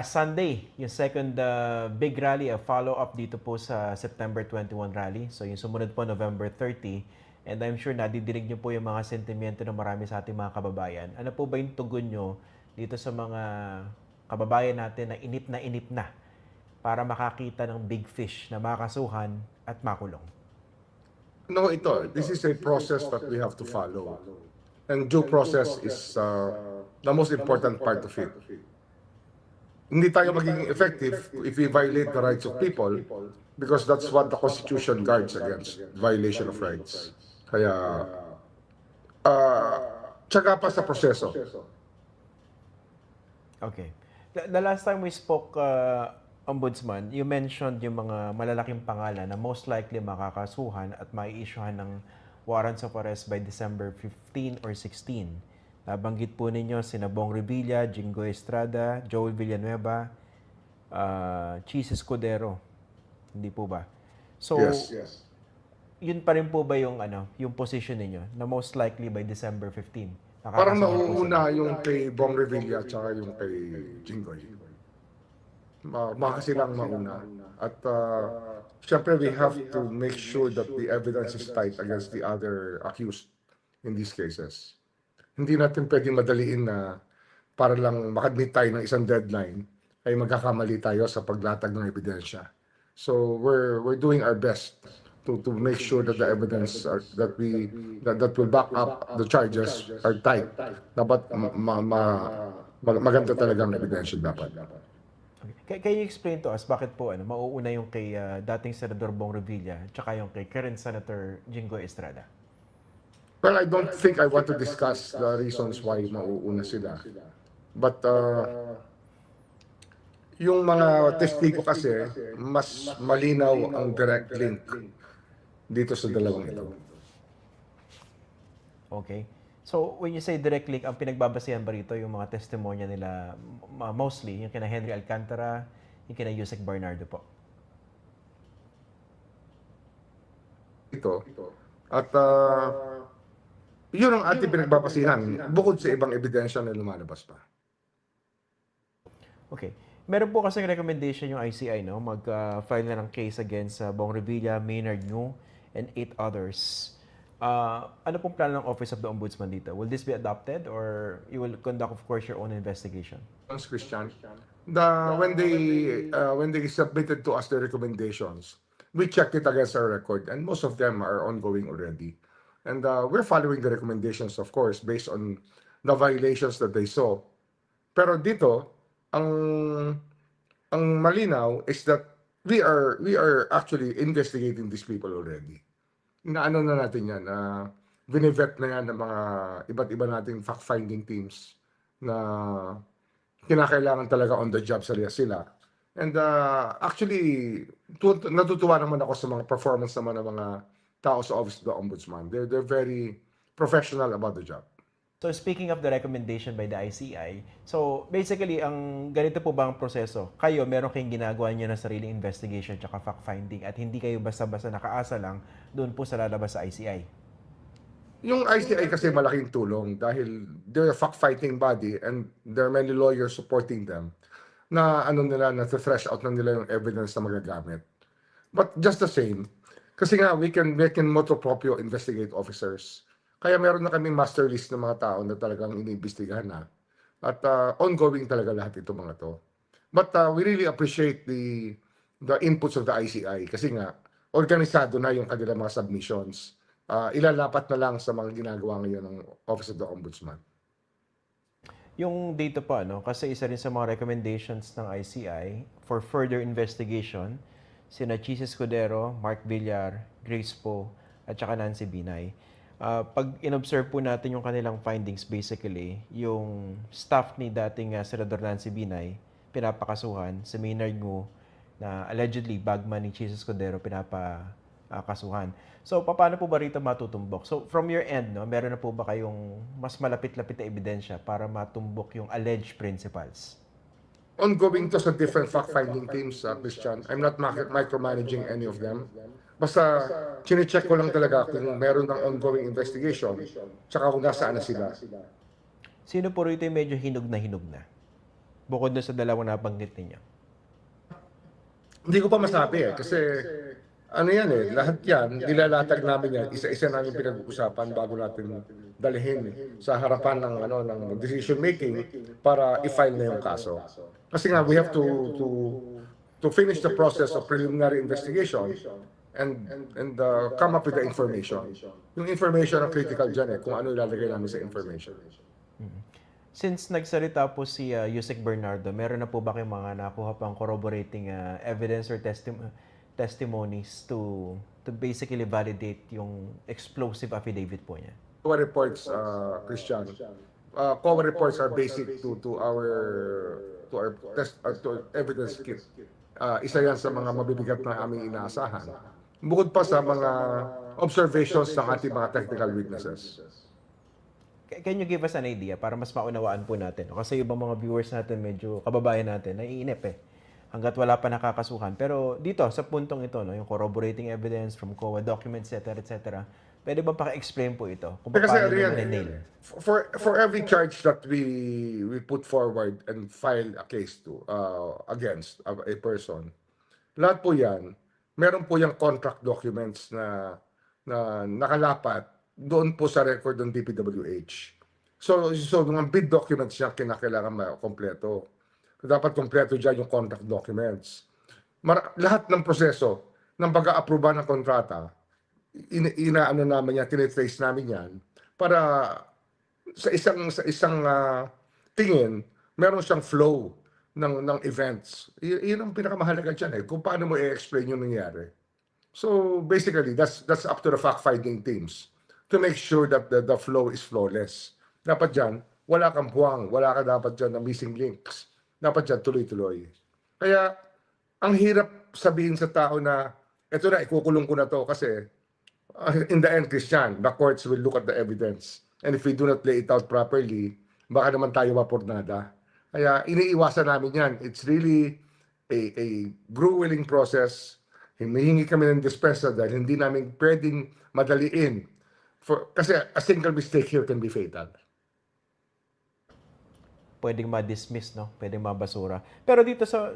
last Sunday, yung second uh, big rally, a follow-up dito po sa September 21 rally. So yung sumunod po November 30. And I'm sure nadidinig niyo po yung mga sentimento ng marami sa ating mga kababayan. Ano po ba yung tugon nyo dito sa mga kababayan natin na inip na inip na para makakita ng big fish na makasuhan at makulong? No, ito. This is a process that we have to follow. And due process is uh, the most important part of it. Hindi tayo magiging effective if we violate the rights of people because that's what the Constitution guards against, violation of rights. Kaya, uh, tsaga pa sa proseso. Okay. The, the last time we spoke, uh, Ombudsman, you mentioned yung mga malalaking pangalan na most likely makakasuhan at mai-issuehan ng warrants of arrest by December 15 or 16. Nabanggit po ninyo sina Bong Revilla, Jingo Estrada, Joel Villanueva, uh, Cheese Escudero. Hindi po ba? So, Yes. yun pa rin po ba yung ano, yung position ninyo na most likely by December 15? Parang nauuna yung kay Bong Revilla at saka yung kay Jinggoy. Ma baka silang mauna. At uh, syempre we have to make sure that the evidence is tight against the other accused in these cases. Hindi natin pwedeng madaliin na para lang makadmit tayo ng isang deadline ay magkakamali tayo sa paglatag ng ebidensya. So we're we're doing our best to to make sure that the evidence are, that we that, that will back up the charges are tight. Dapat ma, ma, ma- maganda talaga ang ebidensya dapat. Okay. Can, you explain to us bakit po ano, mauuna yung kay ah, dating Senador Bong Revilla tsaka yung kay current Senator Jingo Estrada? Well, I don't think I want to discuss the reasons why mauuna sila. But uh, yung mga testigo kasi, mas malinaw ang direct link dito sa dalawang ito. Okay. So, when you say direct link, ang pinagbabasehan ba rito yung mga testimonya nila, mostly, yung kina Henry Alcantara, yung kina Yusek Bernardo po? ito. At uh, yun ang ating pinagbabasihan bukod sa ibang ebidensya na lumalabas pa. Okay. Meron po kasing recommendation yung ICI, no? Mag-file na ng case against uh, Bong Revilla, Maynard Ngu, and eight others. Uh, ano pong plano ng Office of the Ombudsman dito? Will this be adopted or you will conduct, of course, your own investigation? Thanks, Christian. The, when they uh, when they submitted to us the recommendations, we checked it against our record, and most of them are ongoing already. And uh, we're following the recommendations, of course, based on the violations that they saw. Pero dito, ang ang malinaw is that we are we are actually investigating these people already. Inaano na natin yan, na binivet na yan ng mga iba't iba nating fact-finding teams na kinakailangan talaga on the job sila sila. And uh, actually, tu- natutuwa naman ako sa mga performance naman ng mga Office of the Ombudsman. They're, they're very professional about the job. So speaking of the recommendation by the ICI, so basically ang ganito po ba ang proseso? Kayo meron kayong ginagawa niyo na sariling investigation at fact-finding at hindi kayo basta-basta nakaasa lang doon po sa lalabas sa ICI. Yung ICI kasi malaking tulong dahil they're a fact-fighting body and there are many lawyers supporting them na ano nila, na thresh out na nila yung evidence na magagamit. But just the same, kasi nga we can, we can motu proprio investigate officers. Kaya meron na kaming master list ng mga tao na talagang iniimbestigahan na. At uh, ongoing talaga lahat ito mga to. But uh, we really appreciate the the inputs of the ICI kasi nga organisado na yung kanilang mga submissions uh, ilalapat na lang sa mga ginagawa ngayon ng Office of the Ombudsman. Yung dito pa, no, kasi isa rin sa mga recommendations ng ICI for further investigation, sina Chis Escudero, Mark Villar, Grace Po, at saka Nancy Binay. Ah, pag inobserve po natin yung kanilang findings, basically, yung staff ni dating uh, Senador Nancy Binay, pinapakasuhan, si Maynard Ngu, na allegedly bagman ni Chis Escudero, pinapakasuhan. So, paano po ba rito matutumbok? So, from your end, no, meron na po ba kayong mas malapit-lapit na ebidensya para matumbok yung alleged principals? Ongoing to sa different fact-finding teams, uh, Christian. I'm not mic- micromanaging any of them. Basta, chinecheck ko lang talaga kung meron ng ongoing investigation, tsaka kung nasaan na sila. Sino po rito yung medyo hinog na hinog na? Bukod dun sa dalawang nabanggit ninyo. Hindi ko pa masabi eh, kasi ano yan eh, lahat yan, nilalatag namin yan, isa-isa namin pinag-uusapan bago natin dalhin sa harapan ng ano ng decision making para i-file na yung kaso. Kasi nga we have to to to finish the process of preliminary investigation and and uh, come up with the information. Yung information ang critical dyan eh, kung ano ilalagay namin sa information. Since nagsalita po si uh, Yusek Bernardo, meron na po ba kayong mga nakuha pang corroborating uh, evidence or testim- testimonies to to basically validate yung explosive affidavit po niya? COA reports, uh, Christian. Uh, COA reports are basic to to our to our test uh, to our evidence kit. Uh, isa yan sa mga mabibigat na aming inaasahan. Bukod pa sa mga observations ng ating mga technical witnesses. Ca- Can you give us an idea para mas maunawaan po natin? Kasi yung mga viewers natin, medyo kababayan natin, naiinip eh. Hanggat wala pa nakakasuhan. Pero dito, sa puntong ito, no, yung corroborating evidence from COA documents, etc., etc., pwede ba paka-explain po ito? Kung Kasi paano ano eh, nail? for for every charge that we we put forward and file a case to uh, against a, a person, lahat po yan, meron po yung contract documents na na nakalapat doon po sa record ng DPWH. So so mga bid documents niya kinakailangan ma-kompleto. Dapat kompleto diyan yung contract documents. Mar- lahat ng proseso ng pag-aaproba ng kontrata, ina, inaano namin yan, tinitrace namin yan para sa isang sa isang ah, tingin meron siyang flow ng ng events. Y- yun ang pinakamahalaga diyan eh kung paano mo i-explain yung nangyari. So basically that's that's up to the fact finding teams to make sure that the, the flow is flawless. Dapat diyan wala kang buwang, wala ka dapat diyan na missing links. Dapat diyan tuloy-tuloy. Kaya ang hirap sabihin sa tao na eto na ikukulong ko na to kasi uh, in the end, Christian, the courts will look at the evidence. And if we do not lay it out properly, baka naman tayo mapurnada. Kaya iniiwasan namin yan. It's really a, a grueling process. Hinihingi kami ng dispensa dahil hindi namin pwedeng madaliin. For, kasi a single mistake here can be fatal. Pwedeng ma-dismiss, no? Pwedeng mabasura. Pero dito sa...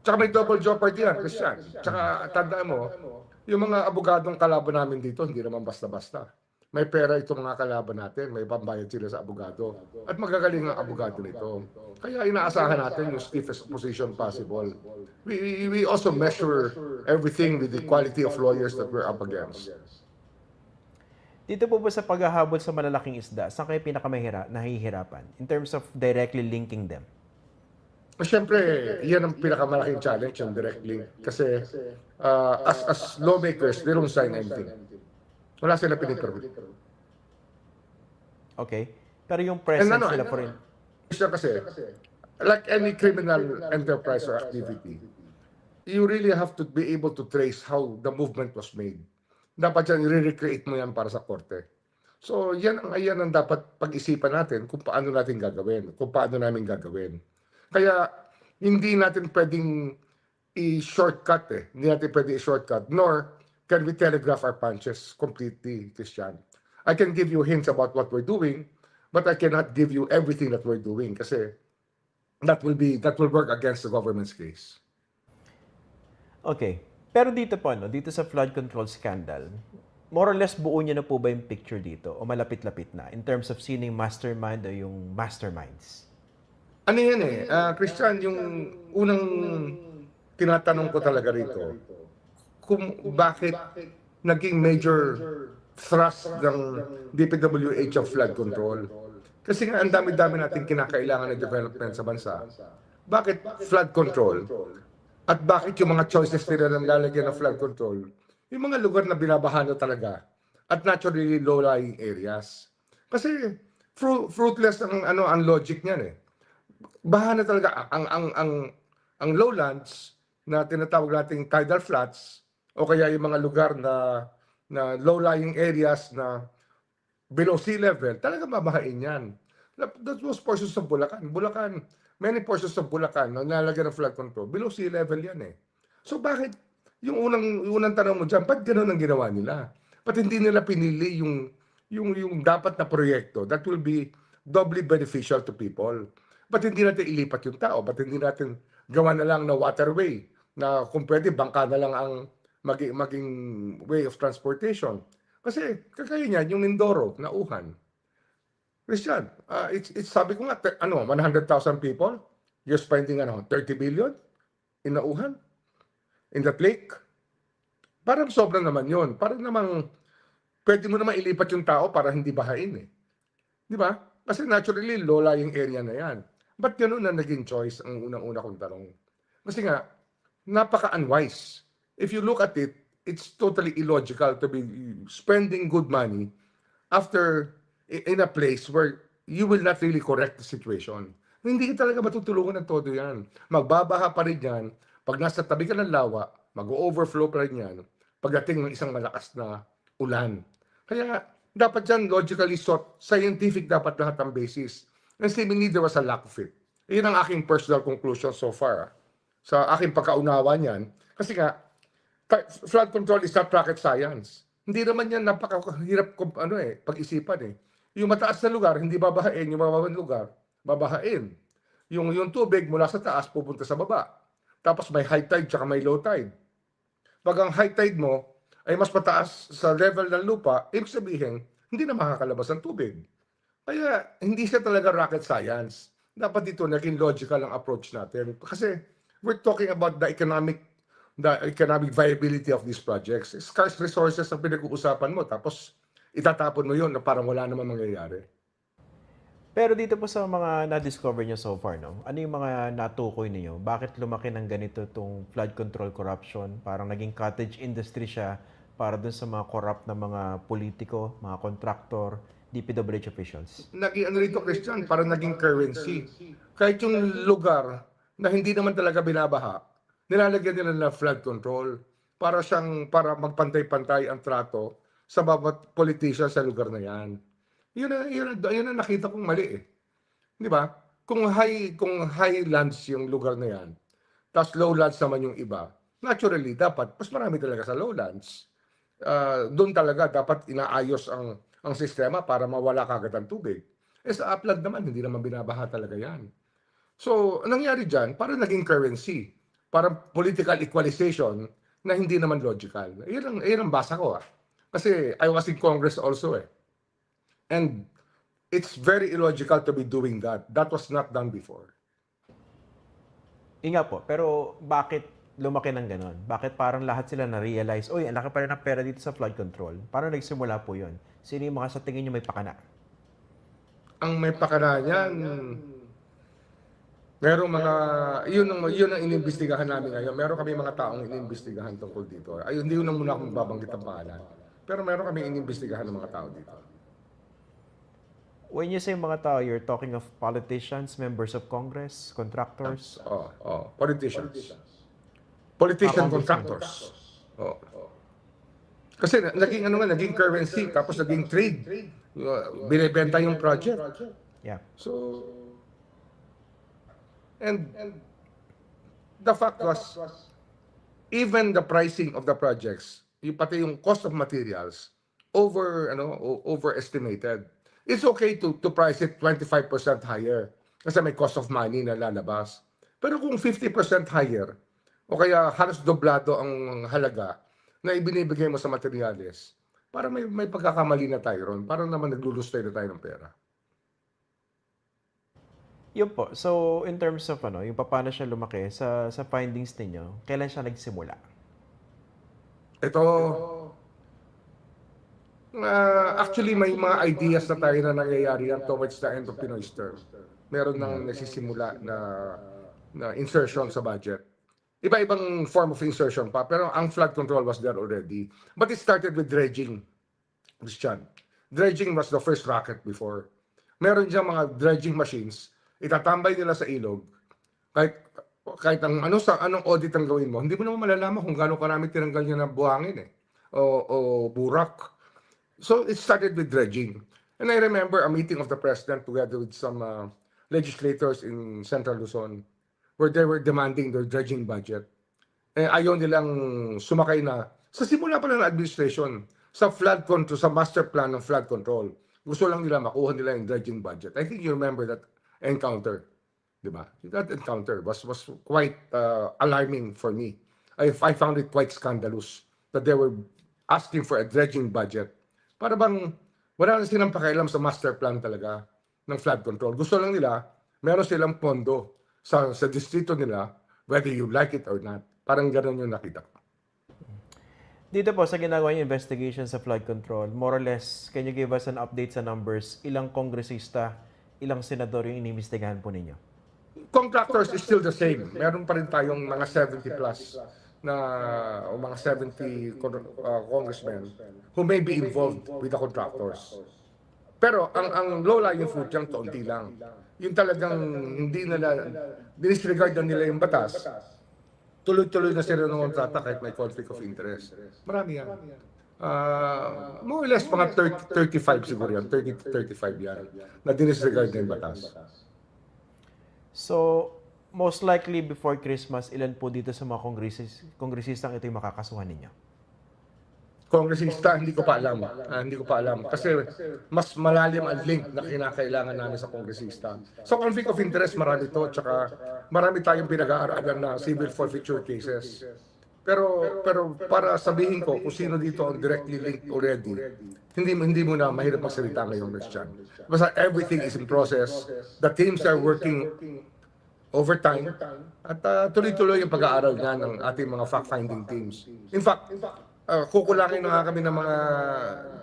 Tsaka may double jeopardy yan, Christian. Tsaka tandaan mo, yung mga abogadong kalaban namin dito, hindi naman basta-basta. May pera itong mga kalaban natin, may pambayad sila sa abogado. At magagaling ang abogado nito. Kaya inaasahan natin yung stiffest position possible. We, we, also measure everything with the quality of lawyers that we're up against. Dito po ba sa paghahabol sa malalaking isda, saan kayo pinakamahira, nahihirapan? In terms of directly linking them? Siyempre, yan ang pinakamalaking challenge, yung direct link. Kasi uh, as, as lawmakers, they don't sign anything. Wala sila pinipirmi. Okay? Pero yung presence And ano, nila and for in... Siya kasi, like any criminal enterprise or activity, you really have to be able to trace how the movement was made. Dapat yan, i-recreate mo yan para sa korte. So, yan ang, yan ang dapat pag-isipan natin kung paano natin gagawin, kung paano namin gagawin. Kaya, hindi natin pwedeng i-shortcut eh. Hindi natin pwedeng i-shortcut. Nor can we telegraph our punches completely, Christian. I can give you hints about what we're doing, but I cannot give you everything that we're doing kasi that will be that will work against the government's case. Okay. Pero dito po, no, dito sa flood control scandal, more or less buo niyo na po ba yung picture dito o malapit-lapit na in terms of sino mastermind o yung masterminds? Ano yan eh, ah, Christian, yung unang tinatanong ko talaga rito, kung bakit naging major thrust ng DPWH of flood control. Kasi nga ang dami-dami natin kinakailangan ng development sa bansa. Bakit flood control? At bakit yung mga choices nila ng lalagyan ng flood control? Yung mga lugar na binabaha na talaga at naturally low-lying areas. Kasi fru- fruitless ang ano ang logic niyan eh. Baha na talaga ang ang ang ang lowlands na tinatawag nating tidal flats o kaya yung mga lugar na na low-lying areas na below sea level, talaga babahain yan. That was portions of Bulacan. Bulacan, many portions of Bulacan na nalagyan ng flood control, below sea level yan eh. So bakit, yung unang, yung unang tanong mo dyan, ba't ganun ang ginawa nila? Ba't hindi nila pinili yung, yung, yung dapat na proyekto that will be doubly beneficial to people? Ba't hindi natin ilipat yung tao? Ba't hindi natin gawa na lang na waterway na kung pwede bangka na lang ang maging, maging way of transportation? Kasi kagaya niyan, yung Mindoro, nauhan. Christian, uh, it's, it's, sabi ko nga, ano, 100,000 people, you're spending ano, 30 billion in nauhan? In that lake? Parang sobra naman yon. Parang namang pwede mo naman ilipat yung tao para hindi bahain eh. Di ba? Kasi naturally, lola yung area na yan. Ba't ganun na naging choice ang unang-una kong tanong? Kasi nga, napaka-unwise. If you look at it, it's totally illogical to be spending good money after in a place where you will not really correct the situation. Hindi ka talaga matutulungan ng todo yan. Magbabaha pa rin yan. Pag nasa tabi ka ng lawa, mag-overflow pa rin yan. Pagdating ng isang malakas na ulan. Kaya dapat dyan logically sort, scientific dapat lahat ang basis. And seemingly there was a lack of it. Iyan ang aking personal conclusion so far. ah. Sa aking pagkaunawa niyan. Kasi nga, flood control is not rocket science. Hindi naman yan napakahirap ano eh, pag-isipan eh. Yung mataas na lugar, hindi babahain. Yung mababang lugar, babahain. Yung, yung tubig mula sa taas, pupunta sa baba. Tapos may high tide tsaka may low tide. Pag ang high tide mo ay mas mataas sa level ng lupa, ibig sabihin, hindi na makakalabas ang tubig. Kaya hindi siya talaga rocket science. Dapat dito naging logical ang approach natin. Kasi we're talking about the economic the economic viability of these projects. Scarce resources ang pinag-uusapan mo tapos itatapon mo yun na parang wala naman mangyayari. Pero dito po sa mga na-discover nyo so far, no? ano yung mga natukoy niyo? Bakit lumaki ng ganito itong flood control corruption? Parang naging cottage industry siya para dun sa mga corrupt na mga politiko, mga contractor, DPWH officials. Naging ano rito, Christian, parang naging currency. Kahit yung lugar na hindi naman talaga binabaha, nilalagyan nila ng flood control para siyang para magpantay-pantay ang trato sa bawat politician sa lugar na yan. Yun ang, yun ang, yun ang nakita kong mali eh. Di ba? Kung high, kung highlands yung lugar na yan, tapos lowlands naman yung iba, naturally, dapat, mas marami talaga sa lowlands. Ah, doon talaga dapat inaayos ang ang sistema para mawala kagad ang tubig. Eh sa upland naman, hindi naman binabaha talaga yan. So, ang nangyari dyan, parang naging currency. Parang political equalization na hindi naman logical. Yan ang, yan ang basa ko ah. Kasi I was in Congress also eh. And it's very illogical to be doing that. That was not done before. Inga po, pero bakit lumaki ng ganon? Bakit parang lahat sila na-realize, uy, ang laki pa rin ng pera dito sa flood control? Paano nagsimula po yun? Sino yung mga sa tingin nyo may pakana? Ang may pakana niyan, merong mga, yun ang, yun ang inimbestigahan namin ngayon. Meron kami mga taong inimbestigahan tungkol dito. Ay, hindi yun ang muna akong babanggit ang pangalan. Pero meron kami inimbestigahan ng mga tao dito. When you say mga tao, you're talking of politicians, members of Congress, contractors? Oh, oh, politicians. Politician Ah, contractors. Oh. Kasi na- naging ano nga, naging currency, tapos naging trade. Uh, Binibenta yung project. Yeah. So, and the fact was, even the pricing of the projects, yung pati yung cost of materials, over, ano, overestimated. It's okay to, to price it 25% higher kasi may cost of money na lalabas. Pero kung 50% higher, o kaya halos doblado ang halaga na ibinibigay mo sa materyales, para may, may pagkakamali na tayo ron. Parang naman naglulustay na tayo ng pera. Yun po. So, in terms of ano, yung paano siya lumaki sa sa findings ninyo, kailan siya nagsimula? Ito, uh, actually may mga ideas na tayo na nangyayari yan towards the end of Pinoy's term. Meron nang nagsisimula na, na insertion sa budget. Iba-ibang form of insertion pa, pero ang flood control was there already. But it started with dredging, Christian. Dredging was the first rocket before. Meron diyang mga dredging machines, itatambay nila sa ilog, kahit kahit ang ano sa anong audit ang gawin mo, hindi mo naman malalaman kung gaano karami tinanggal niya ng buhangin eh o, o burak. So it started with dredging. And I remember a meeting of the president together with some uh, legislators in Central Luzon where they were demanding their dredging budget. Eh, ayaw nilang sumakay na sa simula pa lang ng administration sa flood control, sa master plan ng flood control. Gusto lang nila makuha nila yung dredging budget. I think you remember that encounter. Di ba? That encounter was was quite uh, alarming for me. I, I found it quite scandalous that they were asking for a dredging budget. Para bang wala na silang pakialam sa master plan talaga ng flood control. Gusto lang nila, meron silang pondo sa, sa distrito nila, whether you like it or not. Parang ganun yung nakita ko. Dito po sa ginagawa niyo investigation sa flood control, more or less, can you give us an update sa numbers? Ilang kongresista, ilang senador yung inimbestigahan po ninyo? Contractors is still the same. Meron pa rin tayong mga 70 plus na o mga 70 con- uh, congressmen who may be involved with the contractors. Pero ang ang low-lying fruit yung kaunti lang. Yung talagang hindi nila, disregard na nila yung batas, tuloy-tuloy na sila ng kontrata kahit may conflict of interest. Marami yan. Uh, more or less mga 30, 35 siguro yan, 30 to 35 yan, na dinisregard na yung batas. So, most likely before Christmas, ilan po dito sa mga kongresis, kongresistang ito yung makakasuhan ninyo? Kongresista, hindi ko pa alam. Ah, hindi ko pa alam. Kasi mas malalim ang link na kinakailangan namin sa kongresista. So conflict of interest, marami to. Tsaka marami tayong pinag-aaralan na civil forfeiture cases. Pero pero para sabihin ko kung sino dito ang directly linked already, hindi hindi mo na mahirap magsalita ngayon, Ms. Chan. Basta everything is in process. The teams are working overtime at uh, tuloy-tuloy yung pag-aaral nga ng ating mga fact-finding teams. In fact, uh, kukulangin na nga kami ng mga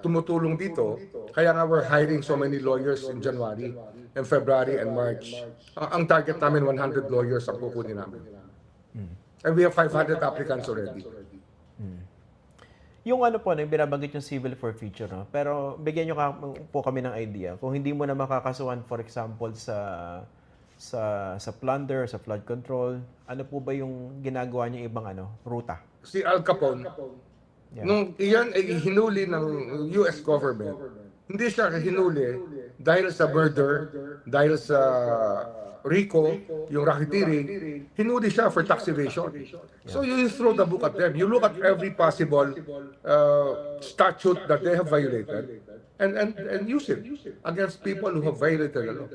tumutulong dito. Kaya nga we're hiring so many lawyers in January and February and March. Ang ang target namin 100 lawyers ang kukunin namin. And we have 500 applicants already. Yung ano po, yung binabanggit yung civil forfeiture, no? pero bigyan nyo ka, po kami ng idea. Kung hindi mo na makakasuhan, for example, sa sa sa plunder, sa flood control, ano po ba yung ginagawa niyo ibang ano, ruta? Si Al Capone, Yeah. nung iyan ay hinuli ng US government, hindi siya hinuli dahil sa murder, dahil sa RICO, yung racketeering, hinuli siya for tax evasion. So you throw the book at them. You look at every possible uh, statute that they have violated and, and, and use it against people who have violated the law.